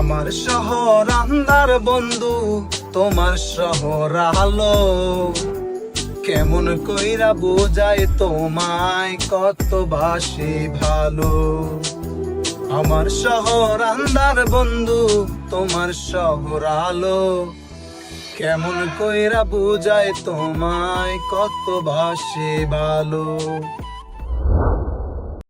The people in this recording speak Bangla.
আমার শহর আন্দার বন্ধু, তোমার শহর আলো। কেমন কইরা বোঝায় তোমায় কত বাসি ভালো। আমার শহর আন্দার বন্ধু, তোমার শহর আলো। কেমন কইরা বোঝায় তোমায় কত বাসি ভালো।